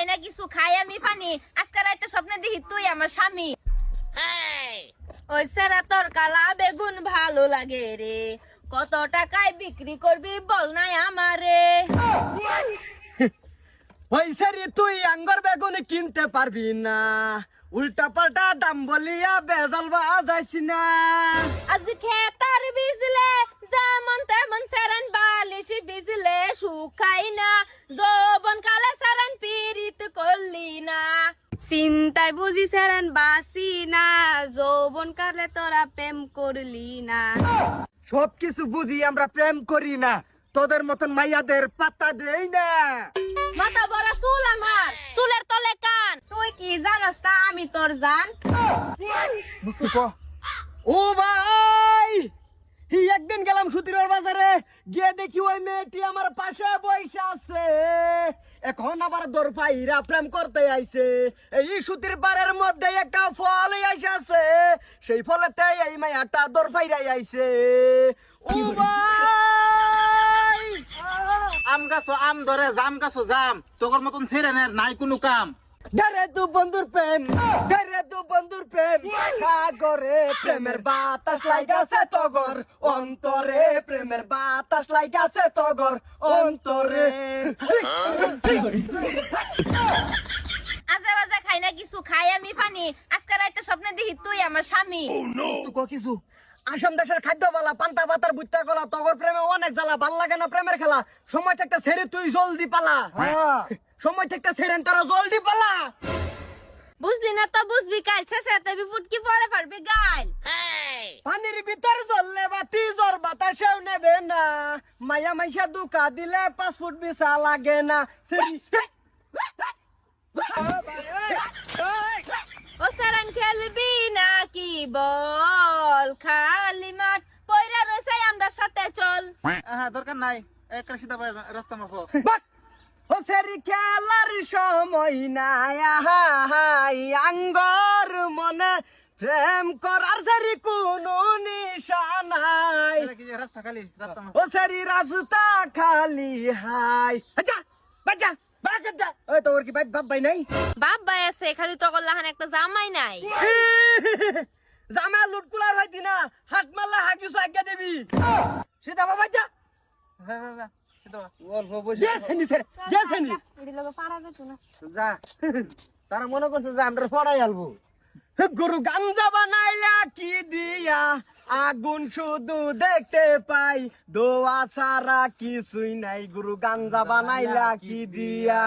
খাই না কিছু খাই আমি পানি। আজকে রাতে স্বপ্নে দেখি তুই আমার স্বামী। ওই সারা তোর কালা বেগুন ভালো লাগে রে। কত টাকায় বিক্রি করবি বল নাই আমারে। হইছে রে তুই আঙ্গর বেগুন কিনতে পারবি না। উল্টা পাল্টা দাম বলিয়া বেজাল বাজাইছি না। আজ খেতার চিন্তায় বুঝি সেরেন বাসি না। যৌবন কালে তোরা প্রেম করলি না। সবকিছু বুঝি আমরা প্রেম করি না। তোদের মতন মাইয়াদের পাতা দেই না। মাথা বড় চুল আমার। চুলের তলে কান। তুই কি জানস তা আমি তোর জান? বুঝতে ও ভাই! হি একদিন গেলাম সুতিরের বাজারে গিয়ে দেখি ওই মেয়েটি আমার পাশে বসে আছে। এখন আবার দরফাইরা প্রেম করতে আইছে। এই সুতির বারের মধ্যে একটা ফল আইসাছে সেই ফলেতে এই মায়াটা দরফাইরাই আইছে। ও ভাই! আম গাছো আম ধরে জাম গাছো জাম। তোর মতন ছেড়ে নাই কোনো কাম। ধরে তু বন্ধুর প্রেম ধরে তু বন্ধুর প্রেম। সাগরে প্রেমের বাতাস লাগাছে তগর অন্তরে প্রেমের বাতাস লাগাছে তগর অন্তরে। আজে বাজে খাই না কিছু খাই আমি পানি। আজকে রাতে স্বপ্নে দেখি তুই আমার স্বামী। বস্তু ক কিছু? আসাম দেশের খাদ্য বালা পান্তা পাতার বুট্টা গলা তগর প্রেমে অনেক জ্বালা ভালো লাগে না প্রেমের খেলা। সময় থাকতে ছেড়ে তুই জলদি পালা। সময় থাকতে ছেড়েন তারা জলদি পালা। বুঝলি না তো বুঝবি কাল শেষে তুই ফুটকি পড়ে পারবি গাল? পানির ভিতর চললে বাতি জ্বর বাতাসেও নেবে না। মায়া মাইসা দুকা দিলে পাঁচ ফুট বিছা লাগে না। ও সারান খেলবি নাকি বল? খালি মাঠ পয়রা রয়েছে আমরা সাথে চল। হ্যাঁ দরকার নাই। এক রাস্তা মাফো ও খেলার সময় নাই আহাই আঙ্গর মনে প্রেম করার সেরি কোনো নিশানাই ও সেরি রাস্তা খালি হাই। আচ্ছা বাচ্চা বাচ্চা ওই তোর কি বাপ নাই? বাপ ভাই আছে খালি তো লাহান একটা জামাই নাই। জামা লুটকুলার হইতি না হাত মারলে হাকিস আজ্ঞা দেবি। সেটা বাবা। অল্প বসে গেছেনি যা তারা মনে করছে যে আমরা পড়াই আলবো। গরু গাঞ্জা বানাইলা কি দিয়া? আগুন শুধু দেখতে পাই, দোয়া ছাড়া কিছুই নাই। গুরু গাঞ্জা বানাইলা কি দিয়া?